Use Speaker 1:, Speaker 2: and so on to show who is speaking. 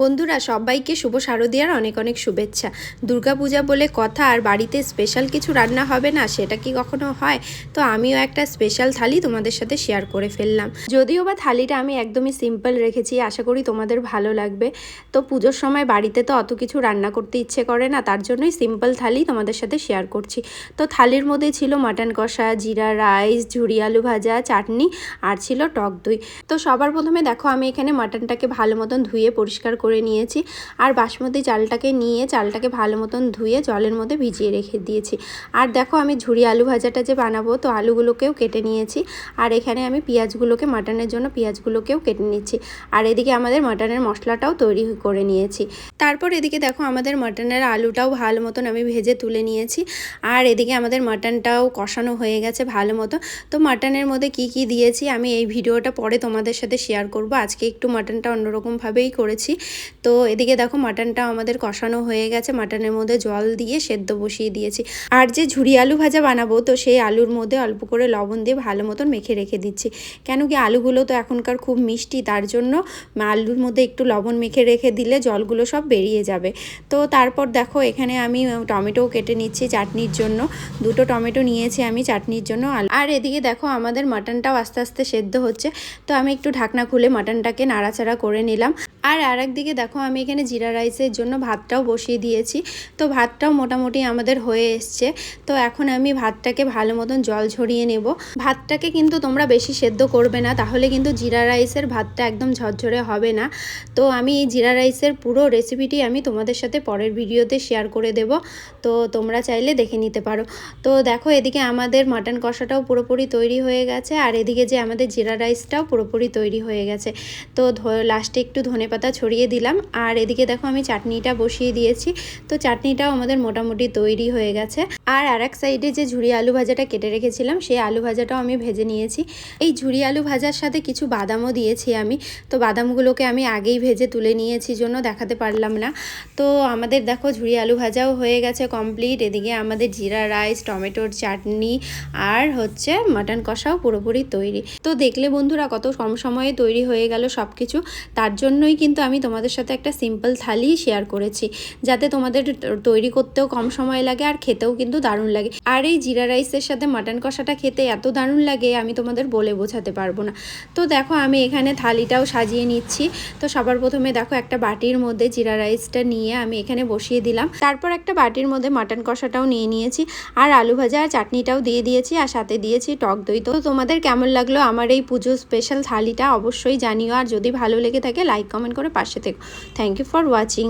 Speaker 1: বন্ধুরা, সবাইকে শুভ শারদীয়ার অনেক অনেক শুভেচ্ছা। দুর্গাপূজা বলে কথা, আর বাড়িতে স্পেশাল কিছু রান্না হবে না, সেটা কি কখনো হয়? তো আমিও একটা স্পেশাল থালি তোমাদের সাথে শেয়ার করে ফেললাম। যদিও বা থালিটা আমি একদমই সিম্পল রেখেছি, আশা করি তোমাদের ভালো লাগবে। তো পুজোর সময় বাড়িতে তো অত কিছু রান্না করতে ইচ্ছে করে না, তার জন্যই সিম্পল থালি তোমাদের সাথে শেয়ার করছি। তো থালির মধ্যে ছিল মাটন কষা, জিরা রাইস ঝুড়ি আলু ভাজা, চাটনি, আর ছিল টক দই। তো সবার প্রথমে দেখো, আমি এখানে মাটনটাকে ভালো মতন ধুয়ে পরিষ্কার করে নিয়েছি। আর বাসমতি চালটাকে নিয়ে চালটাকে ভালো মতন ধুয়ে জলের মধ্যে ভিজিয়ে রেখে দিয়েছি। আর দেখো আমি ঝুড়ি আলু ভাজাটা যে বানাবো, তো আলুগুলোকেও কেটে নিয়েছি। আর এখানে আমি পেঁয়াজগুলোকে, মাটনের জন্য পেঁয়াজগুলোকেও কেটে নিচ্ছি। আর এদিকে আমাদের মাটনের মশলাটাও তৈরি করে নিয়েছি। তারপর এদিকে দেখো আমাদের মাটনের আলুটাও ভালো মতন আমি ভেজে তুলে নিয়েছি। আর এদিকে আমাদের মাটনটাও কষানো হয়ে গেছে ভালো মতো। তো মাটনের মধ্যে কি কি দিয়েছি আমি এই ভিডিওটা পরে তোমাদের সাথে শেয়ার করব। আজকে একটু মাটনটা অন্যরকমভাবেই করেছি। তো এদিকে দেখো মাটনটা আমাদের কষানো হয়ে গেছে। মাটনের মধ্যে জল দিয়ে সেদ্ধ বসিয়ে দিয়েছি। আর যে ঝুড়ি আলু ভাজা বানাবো, তো সেই আলুর মধ্যে অল্প করে লবণ দিয়ে ভালো মতন মেখে রেখে দিচ্ছি। কেন কি আলুগুলো তো এখনকার খুব মিষ্টি, তার জন্য আলুর মধ্যে একটু লবণ মেখে রেখে দিলে জলগুলো সব বেরিয়ে যাবে। তো তারপর দেখো এখানে আমি টমেটোও কেটে নিচ্ছি চাটনির জন্য। দুটো টমেটো নিয়েছি আমি চাটনির জন্য। আর এদিকে দেখো আমাদের মাটনটাও আস্তে আস্তে সেদ্ধ হচ্ছে। তো আমি একটু ঢাকনা খুলে মাটনটাকে নাড়াচাড়া করে নিলাম। আর আরেকদিকে দেখো, আমি এখানে জিরা রাইসের জন্য ভাতটাও বসিয়ে দিয়েছি। তো ভাতটাও মোটামুটি আমাদের হয়ে এসছে। তো এখন আমি ভাতটাকে ভালো মতন জল ঝরিয়ে নেব। ভাতটাকে কিন্তু তোমরা বেশি সেদ্ধ করবে না, তাহলে কিন্তু জিরা রাইসের ভাতটা একদম ঝরঝরে হবে না। তো আমি এই জিরা রাইসের পুরো রেসিপিটি আমি তোমাদের সাথে পরের ভিডিওতে শেয়ার করে দেব। তো তোমরা চাইলে দেখে নিতে পারো। তো দেখো, এদিকে আমাদের মাটন কষাটাও পুরোপুরি তৈরি হয়ে গেছে। আর এদিকে যে আমাদের জিরা রাইসটাও পুরোপুরি তৈরি হয়ে গেছে। তো লাস্টে একটু ধনে পাতা ছড়িয়ে দিলাম। আর এদিকে দেখো আমি চাটনিটা বসিয়ে দিয়েছি। তো চাটনিটাও আমাদের মোটামুটি তৈরি হয়ে গেছে। আর আর এক সাইডে যে ঝুড়ি আলু ভাজাটা কেটে রেখেছিলাম, সেই আলু ভাজাটাও আমি ভেজে নিয়েছি। এই ঝুড়ি আলু ভাজার সাথে কিছু বাদামও দিয়েছি আমি। তো বাদামগুলোকে আমি আগেই ভেজে তুলে নিয়েছি জন্য দেখাতে পারলাম না। তো আমাদের দেখো ঝুড়ি আলু ভাজাও হয়ে গেছে কমপ্লিট। এদিকে আমাদের জিরা রাইস, টমেটোর চাটনি আর হচ্ছে মাটন কষাও পুরোপুরি তৈরি। তো দেখলে বন্ধুরা কত কম সময়ে তৈরি হয়ে গেল সব কিছু তার জন্যই কিন্তু আমি তোমাদের সাথে একটা সিম্পল থালি শেয়ার করেছি, যাতে তোমাদের তৈরি করতেও কম সময় লাগে আর খেতেও কিন্তু দারুণ লাগে। আর এই জিরা রাইসের সাথে মাটন কষাটা খেতে এত দারুণ লাগে, আমি তোমাদের বলে বোঝাতে পারব না। তো দেখো, আমি এখানে থালিটাও সাজিয়ে নিচ্ছি। তো সবার প্রথমে দেখো একটা বাটির মধ্যে জিরা রাইসটা নিয়ে আমি এখানে বসিয়ে দিলাম। তারপর একটা বাটির মধ্যে মাটন কষাটাও নিয়ে নিয়েছি। আর আলু ভাজা আর চাটনিটাও দিয়ে দিয়েছি, আর সাথে দিয়েছি টক দই। তো তোমাদের কেমন লাগল আমার এই পুজো স্পেশাল থালিটা অবশ্যই জানিও। আর যদি ভালো লেগে থাকে লাইক কমেন্ট করে পাশে থেকো। Thank you for watching